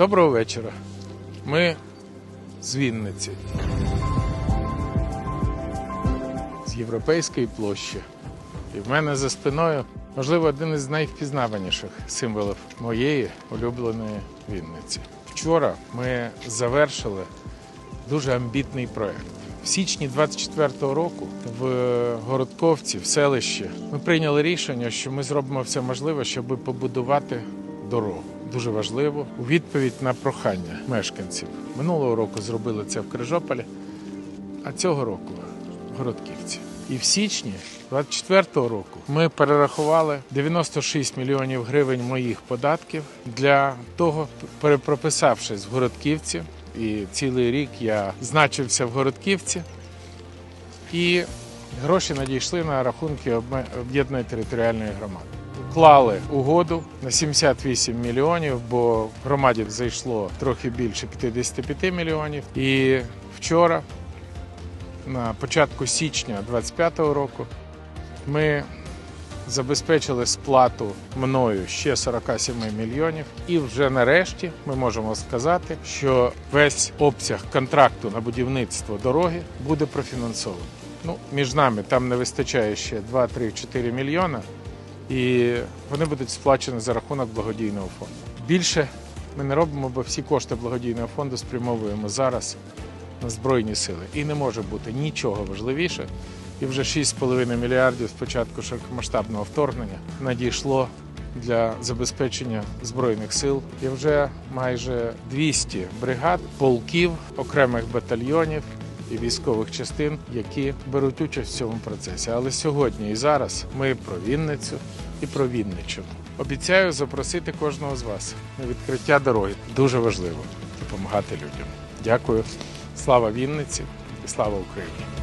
Доброго вечора. Ми з Вінниці. З Європейської площі. І в мене за спиною, можливо, один із найвпізнаваніших символів моєї улюбленої Вінниці. Вчора ми завершили дуже амбітний проект. В січні 24-го року в Городковці, в селищі, ми прийняли рішення, що ми зробимо все можливе, щоб побудувати дорогу. Дуже важливо у відповідь на прохання мешканців. Минулого року зробили це в Крижополі, а цього року в Городківці. І в січні 24-го року ми перерахували 96 мільйонів гривень моїх податків для того, перепрописавшись в Городківці. І цілий рік я значився в Городківці. І гроші надійшли на рахунки об'єднаної територіальної громади. Уклали угоду на 78 мільйонів, бо громаді зайшло трохи більше 55 мільйонів. І вчора, на початку січня 25-го року, ми забезпечили сплату мною ще 47 мільйонів. І вже нарешті ми можемо сказати, що весь обсяг контракту на будівництво дороги буде профінансований. Ну, між нами там не вистачає ще 2, 3, 4 мільйона, і вони будуть сплачені за рахунок благодійного фонду. Більше ми не робимо, бо всі кошти благодійного фонду спрямовуємо зараз на збройні сили. І не може бути нічого важливіше. І вже 6,5 мільярдів з початку широкомасштабного вторгнення надійшло для забезпечення збройних сил. І вже майже 200 бригад, полків, окремих батальйонів і військових частин, які беруть участь в цьому процесі. Але сьогодні і зараз ми про Вінницю і про Вінниччину. Обіцяю запросити кожного з вас на відкриття дороги. Дуже важливо допомагати людям. Дякую. Слава Вінниці і слава Україні!